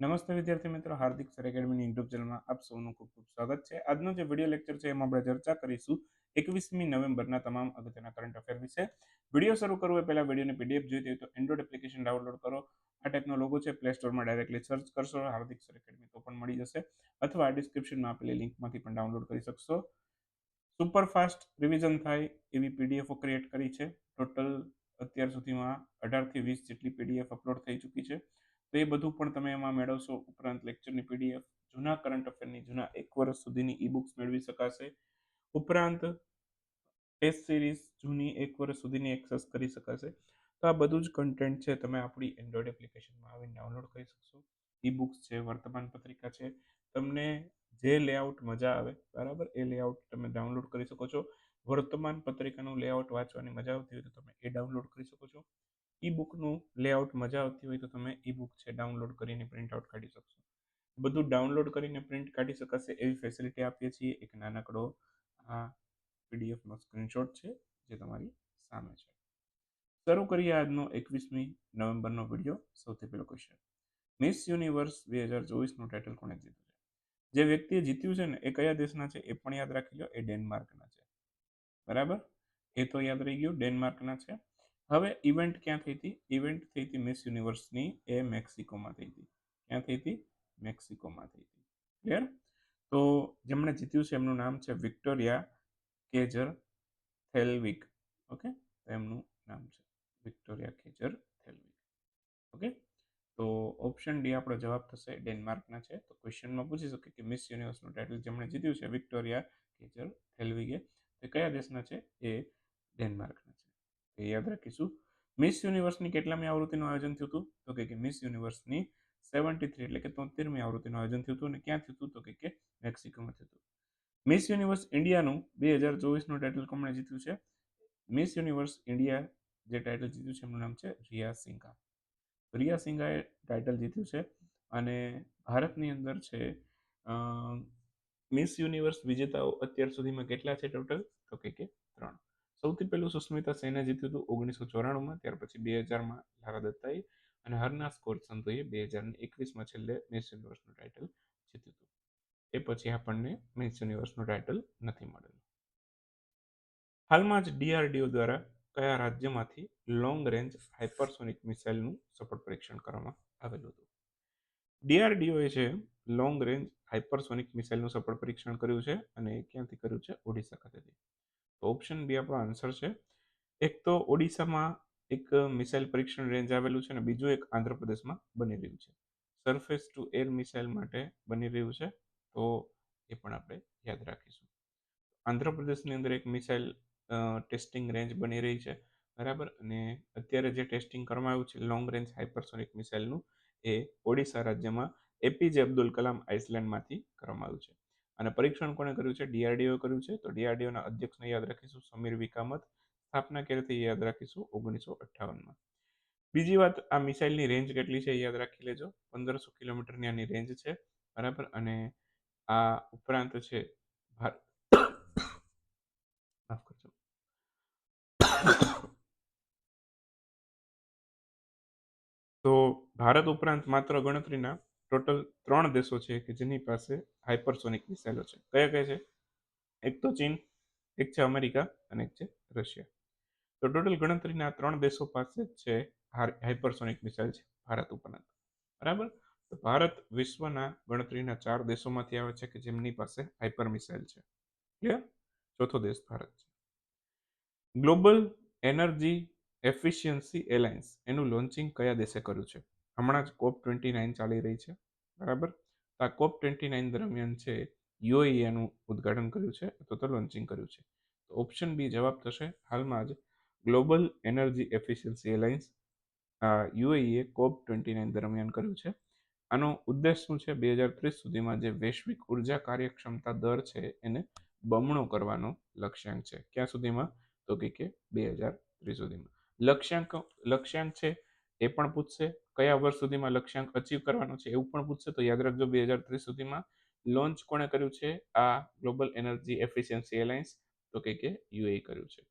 નમસ્તે વિદ્યાર્થી મિત્રો, હાર્દિક સર એકેડમીની યુટ્યુબ ચેનલમાં. આપ સૌનું ખૂબ ખૂબ સ્વાગત છે. આજનો જે વીડિયો લેક્ચર છે, એમાં આપણે ચર્ચા કરીશું એકવીસમી નવેમ્બરના તમામ અગત્યના કરંટ અફેર વિશે. વીડિયો શરૂ કરવો એ પહેલાં વિડીયોની પીડીએફ જોઈતી હોય તો એન્ડ્રોઇડ એપ્લિકેશન ડાઉનલોડ કરો. આ ટાઈપનો લોગો છે પ્લે સ્ટોરમાં ડાયરેક્ટલી સર્ચ કરશો. હાર્દિક સર એકેડમી તો પણ મળી જશે. અથવા ડિસ્ક્રિપ્શનમાં આપેલી લિંકમાંથી પણ ડાઉનલોડ કરી શકશો. સુપરફાસ્ટ રિવિઝન થાય એવી પીડીએફો ક્રિએટ કરી છે. ટોટલ અત્યાર સુધીમાં અઢારથી વીસ જેટલી પીડીએફ અપલોડ થઈ ચૂકી છે. તો એ બધું પણ તમે એમાં મેળવશો ઉપરાંત લેક્ચરની પીડીએફ જૂના કરંટ અફેરની જૂના એક વર્ષ સુધીની ઈ બુક્સ મેળવી શકાશે. ઉપરાંત ટેસ્ટ સિરીઝ જૂની એક વર્ષ સુધીની એક્સેસ કરી શકાશે. તો આ બધું જ કન્ટેન્ટ છે તમે આપણી એન્ડ્રોઈડ એપ્લિકેશનમાં આવીને ડાઉનલોડ કરી શકશો. ઈ બુક્સ છે, વર્તમાન પત્રિકા છે. તમને જે લેઆઉટ મજા આવે, બરાબર? એ લેઆઉટ તમે ડાઉનલોડ કરી શકો છો. વર્તમાન પત્રિકાનું લેઆઉટ વાંચવાની મજા આવતી હોય તો તમે એ ડાઉનલોડ કરી શકો છો. ઈ બુકનું લેઆઉટ મજા આવતી હોય તો તમે ઈ બુક છે ડાઉનલોડ કરીને પ્રિન્ટ આઉટ કાઢી શકશો. બધું ડાઉનલોડ કરીને પ્રિન્ટ કાઢી શકાશે એવી ફેસિલિટી આપીએ છીએ. એક નાનકડો આ પીડીએફનો સ્ક્રીનશોટ છે, જે તમારી સામે છે. શરૂ કરીએ આજનો એકવીસમી નવેમ્બરનો વીડિયો સૌથી પહેલો ક્વેશ્ચન મિસ યુનિવર્સ બે હજાર ચોવીસનું ટાઇટલ કોણે જીત્યું છે? જે વ્યક્તિએ જીત્યું છે ને, એ કયા દેશના છે, એ પણ યાદ રાખી લો, એ ડેનમાર્કના છે. બરાબર? એ તો યાદ રહી ગયું, ડેનમાર્કના છે. હવે ઇવેન્ટ ક્યાં થઈ હતી? ઇવેન્ટ થઈ હતી મિસ યુનિવર્સની એ મેક્સિકોમાં થઈ હતી. ક્યાં થઈ હતી? મેક્સિકોમાં થઈ હતી. ક્લિયર તો જેમણે જીત્યું છે એમનું નામ છે વિક્ટોરિયા કેજર થેલવિક ઓકે એમનું નામ છે વિક્ટોરિયા કેજર થેલવિક ઓકે તો ઓપ્શન ડી આપણો જવાબ થશે ડેનમાર્કના છે. તો ક્વેશ્ચનમાં પૂછી શકે કે મિસ યુનિવર્સનું ટાઇટલ જેમણે જીત્યું છે વિક્ટોરિયા કેજર થેલવિકે તે કયા દેશના છે? એ ડેનમાર્કના. છે એ યાદ રાખીશું. મિસ યુનિવર્સની કેટલામી આવૃત્તિનું આયોજન થયું હતું? તો કે મિસ યુનિવર્સની સેવન્ટી થ્રી એટલે કે તોતેરમી આવૃત્તિનું આયોજન થયું હતું અને ક્યાં થયું હતું? તો કે મેક્સિકોમાં થયું હતું. મિસ યુનિવર્સ ઇન્ડિયાનું બે હજાર ચોવીસનું ટાઇટલ કોમણે જીત્યું છે? મિસ યુનિવર્સ ઇન્ડિયા જે ટાઇટલ જીત્યું છે એમનું નામ છે રિયા સિંઘા રિયા સિંઘાએ ટાઇટલ જીત્યું છે અને ભારતની અંદર છે મિસ યુનિવર્સ વિજેતાઓ અત્યાર સુધીમાં કેટલા છે ટોટલ તો કે ત્રણ. સૌથી પહેલું સુસ્મિતા સેને જીત્યું હતું ઓગણીસો ચોરાણુંમાં, ત્યાર પછી બે હજારમાં લારા દત્તાએ અને હરનાસ કોર સંતોએ બે હજાર એકવીસમાં છેલ્લે મિસ યુનિવર્સનું ટાઇટલ જીત્યું હતું. એ પછી આપણને મિસ યુનિવર્સનું ટાઇટલ નથી મળેલું. હાલમાં જ ડીઆરડીઓ દ્વારા કયા રાજ્યમાંથી લોંગ રેન્જ હાઇપરસોનિક મિસાઇલનું સફળ પરીક્ષણ કરવામાં આવેલું હતું? ડીઆરડીઓએ છે લોંગ રેન્જ હાઇપરસોનિક મિસાઇલનું સફળ પરીક્ષણ કર્યું છે અને ક્યાંથી કર્યું છે? ઓડિશા ખાતેથી. તો ઓપ્શન બી આપણો આન્સર છે. એક તો ઓડિશામાં એક મિસાઇલ પરીક્ષણ રેન્જ આવેલું છે અને બીજું એક આંધ્રપ્રદેશમાં બની રહ્યું છે. સરફેસ ટુ એર મિસાઇલ માટે બની રહ્યું છે, તો એ પણ આપણે યાદ રાખીશું. આંધ્રપ્રદેશની અંદર એક મિસાઇલ ટેસ્ટિંગ રેન્જ બની રહી છે, બરાબર? અને અત્યારે જે ટેસ્ટિંગ કરવામાં આવ્યું છે લોંગ રેન્જ હાઇપરસોનિક મિસાઇલનું એ ઓડિશા રાજ્યમાં એપીજે અબ્દુલ કલામ આઇસલેન્ડમાંથી કરવામાં આવ્યું છે. અને પરીક્ષણ કોણે કર્યું છે? ડીઆરડીઓ કર્યું છે. તો ડીઆરડીઓના અધ્યક્ષને યાદ રાખીશું સમીર વિકામત. સ્થાપના ક્યારેથી યાદ રાખીશું? ઓગણીસો અઠ્ઠાવનમાં. બીજી વાત, આ મિસાઇલની રેન્જ કેટલી છે યાદ રાખી લેજો. પંદરસો કિલોમીટરની આની રેન્જ છે, બરાબર? અને આ ઉપરાંત છે માફ કરજો. તો ભારત ઉપરાંત માત્ર ગણતરીના ટોટલ ત્રણ દેશો છે કે જેની પાસે હાઇપરસોનિક મિસાઇલો છે. કયા કયા છે? એક તો ચીન, એક છે અમેરિકા અને એક છે રશિયા. તો ટોટલ ગણતરીના ત્રણ દેશો પાસે છે હાઇપરસોનિક મિસાઇલ છે ભારત ઉપરાંત. બરાબર? તો ભારત વિશ્વના ગણતરીના ચાર દેશોમાંથી આવે છે કે જેમની પાસે હાઇપર મિસાઇલ છે. ક્લિયર? ચોથો દેશ ભારત છે. ગ્લોબલ એનર્જી એફિશિયન્સી એલાયન્સ એનું લોન્ચિંગ કયા દેશે કર્યું છે? હમણાં જ કોપ ટ્વેન્ટી નાઇન ચાલી રહી છે, બરાબર? આ કોપ ટ્વેન્ટી નાઇન દરમિયાન છે યુએઈ એનું ઉદ્ઘાટન કર્યું છે, અથવા તો લોન્ચિંગ કર્યું છે. તો ઓપ્શન બી જવાબ થશે, હાલમાં જ ગ્લોબલ એનર્જી એફિશિયન્સી એલાયન્સ યુએઈએ કોપ ટ્વેન્ટી નાઇન દરમિયાન કર્યું છે. આનો ઉદ્દેશ શું છે? બે હજાર ત્રીસ સુધીમાં જે વૈશ્વિક ઊર્જા કાર્યક્ષમતા દર છે, એને બમણો કરવાનો લક્ષ્યાંક છે. ક્યાં સુધીમાં? તો કે બે હજાર ત્રીસ સુધીમાં. લક્ષ્યાંક લક્ષ્યાંક છે એ પણ પૂછશે, કયા વર્ષ સુધીમાં લક્ષ્યાંક અચીવ કરવાનો છે એવું પણ પૂછશે. તો યાદ રાખજો બે હજાર ત્રીસ સુધીમાં લોન્ચ કોણે કર્યું છે? આ ગ્લોબલ એનર્જી એફિશિયન્સી એલાયન્સ તો કે કે યુએ કર્યું છે.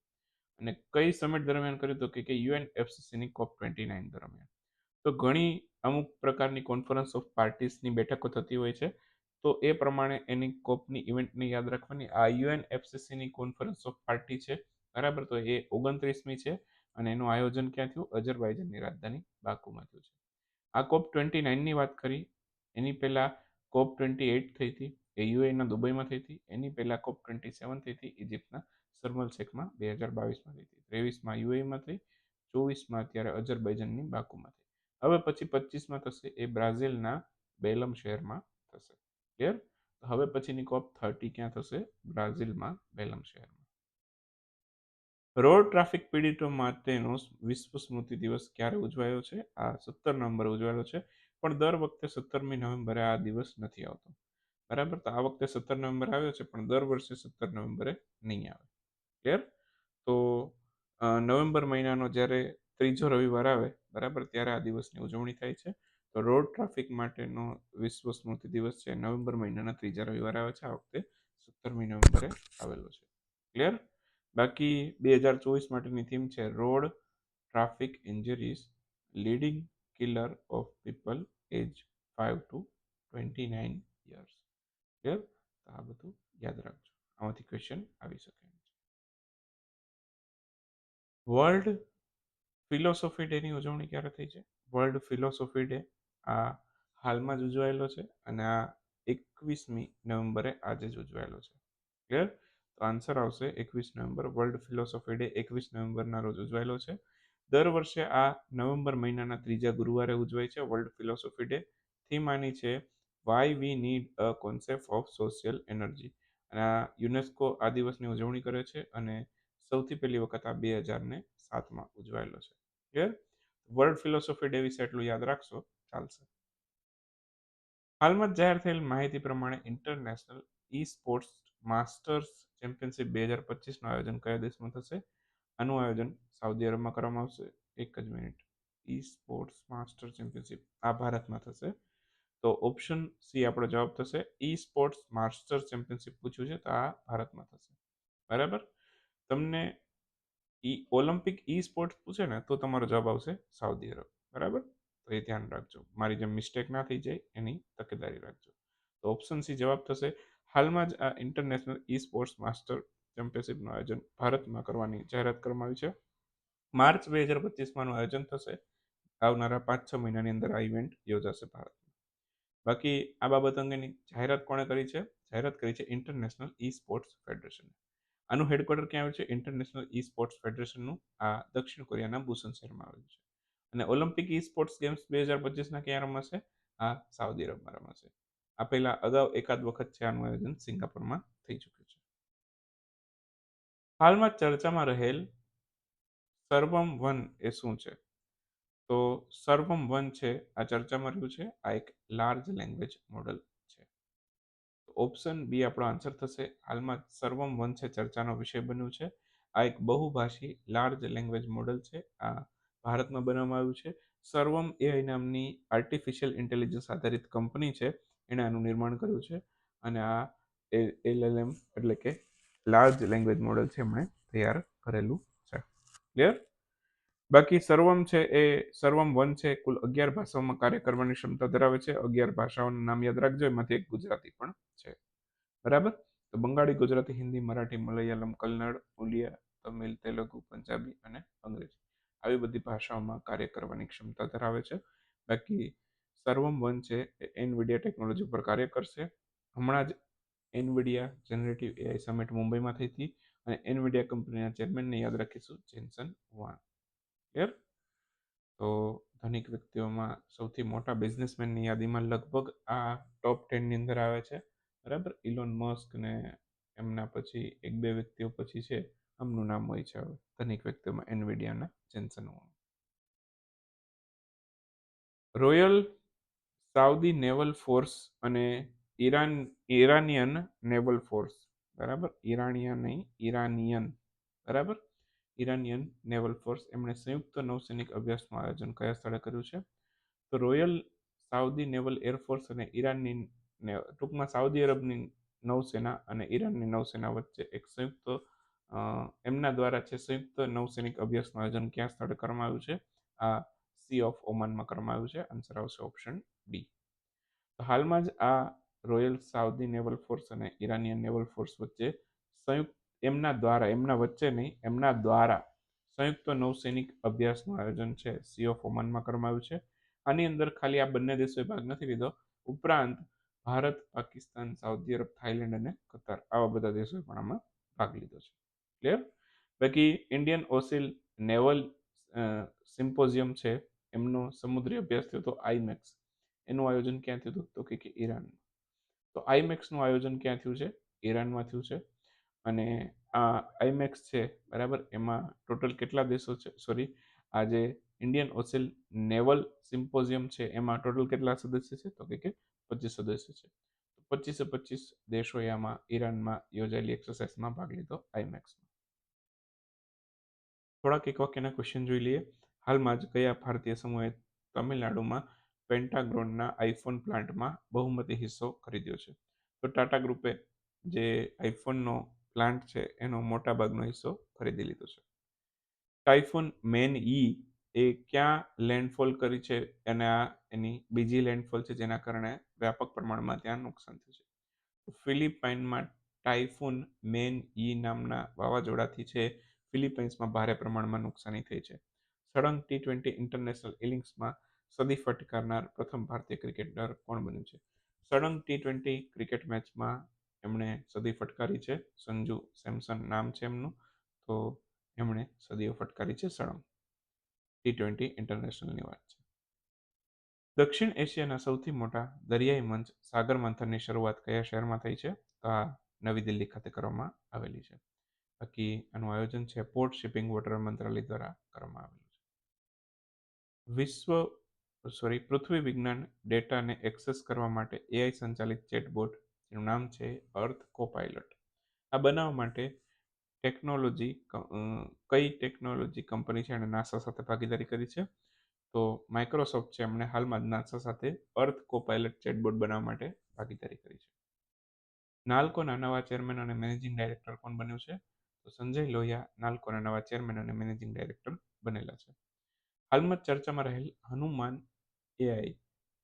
અને કઈ સમિટ દરમિયાન કર્યું? તો કે યુએન એફસીસીની કોપ ટ્વેન્ટી નાઇન દરમિયાન. તો ઘણી અમુક પ્રકારની કોન્ફરન્સ ઓફ પાર્ટીસની બેઠકો થતી હોય છે. તો એ પ્રમાણે એની કોપની ઇવેન્ટને યાદ રાખવાની આ યુએન એફસીસીની કોન્ફરન્સ ઓફ પાર્ટી છે. બરાબર? તો એ ઓગણત્રીસમી છે. અને એનું આયોજન ક્યાં થયું? અજરબાઈજાનની રાજધાની બાકુમાં થયું છે. આ કોપ ટ્વેન્ટી નાઇનની વાત કરી, એની પહેલાં કોપ ટ્વેન્ટી એઇટ થઈ હતી, એ યુએના દુબઈમાં થઈ હતી, એની પહેલાં કોપ ટ્વેન્ટી સેવન થઈ હતી ઇજિપ્તના સરમલ શેખમાં બે હજાર બાવીસમાં થઈ હતી, ત્રેવીસમાં યુએમાં થઈ, ચોવીસમાં અત્યારે અજરબૈજાનની બાકુમાં થઈ. હવે પછી પચીસમાં થશે, એ બ્રાઝિલના બેલમ શહેરમાં થશે. ક્લિયર હવે પછીની કોપ થર્ટી ક્યાં થશે? બ્રાઝિલમાં બેલમ શહેરમાં. રોડ ટ્રાફિક પીડિતો માટેનો વિશ્વ સ્મૃતિ દિવસ ક્યારે ઉજવાયો છે? આ સત્તર નવેમ્બર ઉજવાયો છે, પણ દર વખતે સત્તરમી નવેમ્બરે આ દિવસ નથી આવતો. બરાબર? તો આ વખતે સત્તર નવેમ્બર આવ્યો છે, પણ દર વર્ષે સત્તર નવેમ્બરે નહીં આવે. ક્લિયર? તો નવેમ્બર મહિનાનો જ્યારે ત્રીજો રવિવાર આવે, બરાબર? ત્યારે આ દિવસની ઉજવણી થાય છે. તો રોડ ટ્રાફિક માટેનો વિશ્વ સ્મૃતિ દિવસ છે, નવેમ્બર મહિનાના ત્રીજા રવિવાર આવે છે, આ વખતે સત્તરમી નવેમ્બરે આવેલો છે. ક્લિયર? બાકી બે હજાર ચોવીસ માટેની થીમ છે road, traffic injuries leading killer of people age five to twenty nine years clear આ બધું યાદ રાખજો. આમાંથી ક્વેશ્ચન આવી શકે વર્લ્ડ ફિલોસોફી ડેની ઉજવણી ક્યારે થઈ છે? વર્લ્ડ ફિલોસોફી ડે આ હાલમાં જ ઉજવાયેલો છે અને આ એકવીસમી નવેમ્બરે આજે જ ઉજવાયેલો છે. ક્લિયર તો આન્સર આવશે એકવીસ નવેમ્બર વર્લ્ડ ફિલોસોફી ડે એકવીસ નવેમ્બરના રોજ ઉજવાયેલો છે. દર વર્ષે આ નવેમ્બર મહિનાના ત્રીજા ગુરુવારે ઉજવાય છે. વર્લ્ડ ફિલોસોફી ડે થીમ આની છે why we need a concept of social energy અને આ યુનેસ્કો આ દિવસની ઉજવણી કરે છે અને સૌથી પહેલી વખત આ બે હજારને સાતમાં ઉજવાયેલો છે. ક્લિયર વર્લ્ડ ફિલોસોફી ડે વિશે એટલું યાદ રાખશો, ચાલશે. હાલમાં જાહેર થયેલ માહિતી પ્રમાણે ઇન્ટરનેશનલ ઈ સ્પોર્ટ્સ માસ્ટર્સ ચેમ્પિયનશિપ બે હજાર પચીસનું આયોજન કયા દેશમાં થશે? આનું આયોજન સાઉદી અરબમાં કરવામાં આવશે. એક જ મિનિટ. ઈ સ્પોર્ટ્સ માસ્ટર ચેમ્પિયનશિપ આ ભારતમાં થશે. તો ઓપ્શન સી આપણો જવાબ થશે. ઈ સ્પોર્ટ્સ માસ્ટર ચેમ્પિયનશિપ પૂછ્યું છે તો આ ભારતમાં થશે. બરાબર? તમને ઈ ઓલિમ્પિક ઈ સ્પોર્ટ્સ પૂછે ને તો તમારો જવાબ આવશે સાઉદી અરબ. બરાબર? તો એ ધ્યાન રાખજો. મારી જેમ મિસ્ટેક ના થઈ જાય એની તકેદારી રાખજો. તો ઓપ્શન સી જવાબ થશે હાલમાં જ આ ઇન્ટરનેશનલ ઈ સ્પોર્ટ્સ માસ્ટર ચેમ્પિયનશિપનું આયોજન ભારતમાં કરવાની જાહેરાત કરવામાં આવી છે. માર્ચ બે હજાર પચીસમાંનું આયોજન થશે. આવનારા પાંચ છ મહિનાની અંદર આ ઇવેન્ટ યોજાશે ભારતમાં. બાકી આ બાબત અંગેની જાહેરાત કોણે કરી છે? જાહેરાત કરી છે ઇન્ટરનેશનલ ઈ સ્પોર્ટ્સ ફેડરેશન આનું હેડક્વાર્ટર ક્યાં આવ્યું છે? ઇન્ટરનેશનલ ઈ સ્પોર્ટ્સ ફેડરેશનનું આ દક્ષિણ કોરિયાના બુસન શહેરમાં આવેલું છે. અને ઓલિમ્પિક ઈ સ્પોર્ટ્સ ગેમ્સ બે હજાર પચીસના ક્યાં રમાશે? આ સાઉદી અરબમાં રમાશે. આ પહેલા અગાઉ એકાદ વખત છે આનું આયોજન? સિંગાપુરમાં થઈ ચૂક્યું છે. હાલમાં ચર્ચામાં રહેલ સર્વમ વન એ શું છે? તો સર્વમ વન છે, આ ચર્ચામાં રહ્યું છે, આ એક લાર્જ લેંગ્વેજ મોડલ છે. ઓપ્શન બી આપણો આન્સર થશે. હાલમાં સર્વમ વન છે ચર્ચાનો વિષય બન્યું છે. આ એક બહુભાષી લાર્જ લેંગ્વેજ મોડલ છે. આ ભારતમાં બનાવવામાં આવ્યું છે. સર્વમ એઆઈ નામની આર્ટિફિશિયલ ઇન્ટેલિજન્સ આધારિત કંપની છે. એણે આનું નિર્માણ કર્યું છે અને આ એલએલએમ એટલે કે લાર્જ લેંગ્વેજ મોડલ છે એમણે તૈયાર કરેલું છે. ક્લિયર બાકી સર્વમ છે એ, સર્વમ વન છે, કુલ અગિયાર ભાષાઓમાં કાર્ય કરવાની ક્ષમતા ધરાવે છે. અગિયાર ભાષાઓનું નામ યાદ રાખજો, એમાંથી એક ગુજરાતી પણ છે. બરાબર? તો બંગાળી, ગુજરાતી, હિન્દી, મરાઠી, મલયાલમ, કન્નડ, ઉલિયા, તમિલ, તેલુગુ, પંજાબી અને અંગ્રેજી. આવી બધી ભાષાઓમાં કાર્ય કરવાની ક્ષમતા ધરાવે છે. બાકી સર્વમ વન છે એ એનવીડિયા ટેકનોલોજી પર કાર્ય કરશે. હમણાં જ એનવીડિયા જનરેટિવ એઆઈ સમિટ મુંબઈમાં થઈ હતી અને એનવીડિયા કંપનીના ચેરમેનને યાદ રાખીશું, જેન્સન વાન. ક્લિયર તો ધનિક વ્યક્તિઓમાં સૌથી મોટા બિઝનેસમેનની યાદીમાં લગભગ આ ટોપ ટેનની અંદર આવે છે. બરાબર? ઇલોન મસ્ક ને એમના પછી એક બે વ્યક્તિઓ પછી છે. આમનું નામ હોય છે હવે. ધનિક વ્યક્તિઓમાં એનવીડિયાના Jensen Huang. Royal Saudi naval force અને ઈરાન, ઈરાનિયન નેવલ ફોર્સ. બરાબર? ઈરાનિયન નહીં, ઈરાનિયન. બરાબર? Iranian naval force. એમણે સંયુક્ત નૌસૈનિક અભ્યાસનું આયોજન કયા સ્થળે કર્યું છે? તો રોયલ સાઉદી નેવલ એરફોર્સ અને ઈરાનની ટૂંકમાં સાઉદી અરબની નૌસેના અને ઈરાનની નૌસેના વચ્ચે એક સંયુક્ત એમના દ્વારા છે સંયુક્ત નૌસૈનિક અભ્યાસનું આયોજન ક્યાં સ્થળે કરવામાં આવ્યું છે? આ સી ઓફ ઓમાનમાં કરવામાં આવ્યું છે. આન્સર આવશે ઓપ્શન ડી હાલમાં જ આ રોયલ સાઉદી નેવલ ફોર્સ અને ઈરાનિયન નેવલ ફોર્સ વચ્ચે સંયુક્ત, એમના દ્વારા, એમના વચ્ચે નહીં, એમના દ્વારા સંયુક્ત નૌસૈનિક અભ્યાસનું આયોજન છે સી ઓફ ઓમાનમાં કરવામાં આવ્યું છે. આની અંદર ખાલી આ બંને દેશોએ ભાગ નથી લીધો. ઉપરાંત Bharat, Pakistan, Saudi Arab, Thailand અને કતાર આવા બધા દેશોએ પણ આમાં ભાગ લીધો છે. ક્લિયર બાકી ઇન્ડિયન ઓસિલ નેવલ સિમ્પોઝિયમ છે. એમનો સમુદ્રી અભ્યાસ થયો તો આઈમેક્સ એનું આયોજન ક્યાં થયું હતું? તો કે ઈરાનમાં. તો આઈમેક્સનું આયોજન ક્યાં થયું છે? ઈરાનમાં થયું છે. અને આ આઈમેક્સ છે, બરાબર? એમાં ટોટલ કેટલા દેશો છે? સોરી, આ જે ઇન્ડિયન ઓસિલ નેવલ સિમ્પોઝિયમ છે, એમાં ટોટલ કેટલા સદસ્ય છે? તો કે પચીસ સદસ્ય છે. પચીસે પચીસ દેશોએ આમાં ઈરાનમાં યોજાયેલી એક્સરસાઇઝમાં ભાગ લીધો આઈમેક્સમાં થોડાક એક વાક્યના ક્વેશ્ચન જોઈ લઈએ. હાલમાં જ કયા ભારતીય સમૂહે તમિલનાડુમાં પેન્ટાગ્રોનના આઈફોન પ્લાન્ટમાં બહુમતી હિસ્સો ખરીદ્યો છે. તો ટાટા ગ્રુપે જે આઈફોનનો પ્લાન્ટ છે, એનો મોટાભાગનો હિસ્સો ખરીદી લીધો છે. ટાઇફોન મેન ઈ એ ક્યાં લેન્ડફોલ કરી છે? અને આ એની બીજી લેન્ડફોલ છે, જેના કારણે વ્યાપક પ્રમાણમાં ત્યાં નુકસાન થયું છે. ફિલિપાઇનમાં ટાઇફૂન મેન ઈ નામના વાવાઝોડાથી છે ફિલિપાઇન્સમાં ભારે પ્રમાણમાં નુકસાની થઈ છે. સળંગ ટી ટ્વેન્ટી ઇન્ટરનેશનલ ઇનિંગ્સમાં સદી ફટકારનાર પ્રથમ ભારતીય ક્રિકેટર કોણ બન્યું છે? સળંગ ટી ટ્વેન્ટી ક્રિકેટ મેચમાં એમણે સદી ફટકારી છે. સંજુ સેમસન નામ છે એમનું. તો એમણે સદીઓ ફટકારી છે સળંગ. ટી ટ્વેન્ટી ઇન્ટરનેશનલની વાત છે. દક્ષિણ એશિયાના સૌથી મોટા દરિયાઈ મંચ સાગર મંથનની શરૂઆત કયા શહેરમાં થઈ છે? તો આ નવી દિલ્હી ખાતે કરવામાં આવેલી છે. બાકી આનું આયોજન છે પોર્ટ શિપિંગ વોટર મંત્રાલય દ્વારા કરવામાં આવેલું છે. વિશ્વ સોરી પૃથ્વી વિજ્ઞાન ડેટાને એક્સેસ કરવા માટે એઆઈ સંચાલિત ચેટબોટ, જેનું નામ છે અર્થ કોપાયલટ આ બનાવવા માટે ટેકનોલોજી કઈ ટેકનોલોજી કંપની છે એણે નાસા સાથે ભાગીદારી કરી છે? તો માઇક્રોસોફ્ટ છે, એમણે હાલમાં જ નાસા સાથે અર્થ કોપાયલટ ચેટબોટ બનાવવા માટે ભાગીદારી કરી છે. નાલ્કોના નવા ચેરમેન અને મેનેજિંગ ડાયરેક્ટર કોણ બન્યું છે? તો સંજય લોહિયા નાલ્કોના નવા ચેરમેન અને મેનેજિંગ ડાયરેક્ટર બનેલા છે. હાલમાં ચર્ચામાં રહેલ હનુમાન એઆઈ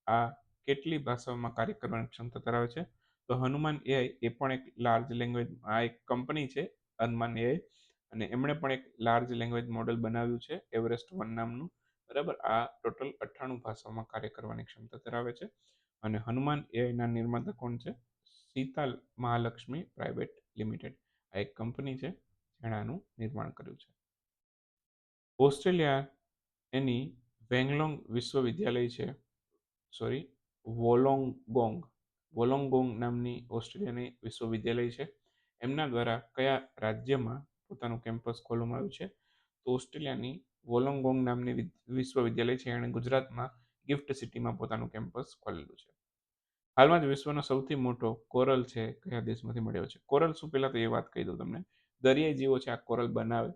આ કેટલી ભાષાઓમાં કાર્ય કરવાની ક્ષમતા ધરાવે છે? તો હનુમાન એઆઈ એ પણ એક લાર્જ લેંગ્વેજ આ એક કંપની છે, હનુમાન એઆઈ અને એમણે પણ એક લાર્જ લેંગ્વેજ મોડેલ બનાવ્યું છે એવરેસ્ટ વન નામનું. બરાબર? આ ટોટલ અઠ્ઠાણું ભાષાઓમાં કાર્ય કરવાની ક્ષમતા ધરાવે છે. અને હનુમાન એઆઈના નિર્માતા કોણ છે? Seetal Mahalakshmi private limited. આ એક કંપની છે, જેણે આનું નિર્માણ કર્યું છે. ઓસ્ટ્રેલિયા એની વેંગલોંગ વિશ્વવિદ્યાલય છે. સોરી વોલોંગોંગ. વોલોંગોંગ નામની ઓસ્ટ્રેલિયાની વિશ્વવિદ્યાલય છે. એમના દ્વારા કયા રાજ્યમાં પોતાનું કેમ્પસ ખોલવામાં આવ્યું છે? તો ઓસ્ટ્રેલિયાની વોલોંગોંગ નામની વિશ્વવિદ્યાલય છે. એણે ગુજરાતમાં ગિફ્ટ સિટીમાં પોતાનું કેમ્પસ ખોલેલું છે. હાલમાં જ વિશ્વનો સૌથી મોટો કોરલ છે કયા દેશમાંથી મળ્યો છે? કોરલ શું? પહેલાં તો એ વાત કહી દઉં તમને. દરિયાઈ જીવો છે આ કોરલ બનાવે.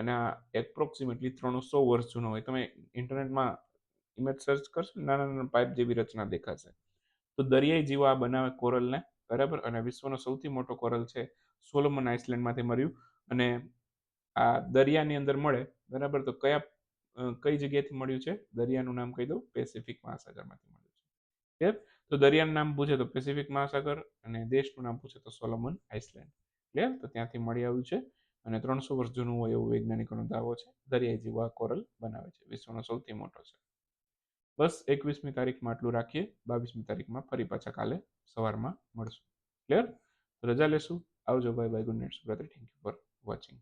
અને આ એપ્રોક્સિમેટલી ત્રણસો વર્ષ જૂનો હોય. તમે ઇન્ટરનેટમાં ઇમેજ સર્ચ કરશો નાના નાના પાઇપ જેવી રચના દેખાશે. તો દરિયાઈ જીવો આ બનાવે કોરલને, બરાબર? અને વિશ્વનો સૌથી મોટો કોરલ છે સોલોમન આઇસલેન્ડમાંથી મળ્યું. અને આ દરિયાની અંદર મળે, બરાબર? તો કયા કઈ જગ્યાએથી મળ્યું છે? દરિયાનું નામ કહી દઉં પેસિફિક મહાસાગરમાંથી મળ્યું છે. તો દરિયાનું નામ પૂછે તો પેસિફિક મહાસાગર અને દેશનું નામ પૂછે તો સોલોમન આઇસલેન્ડ. ક્લિયર તો ત્યાંથી મળી આવ્યું છે. અને ત્રણસો વર્ષ જૂનું હોય એવું વૈજ્ઞાનિકોનો દાવો છે, દરિયાઈ જીવા કોરલ બનાવે છે, વિશ્વનો સૌથી મોટો છે. બસ એકવીસમી તારીખમાં આટલું રાખીએ, બાવીસમી તારીખમાં ફરી પાછા કાલે સવારમાં મળશું. ક્લિયર રજા લેશું. આવજો. બાય બાય ગુડ નાઇટ સુપ્રાત્રી થેન્ક યુ ફોર વોચિંગ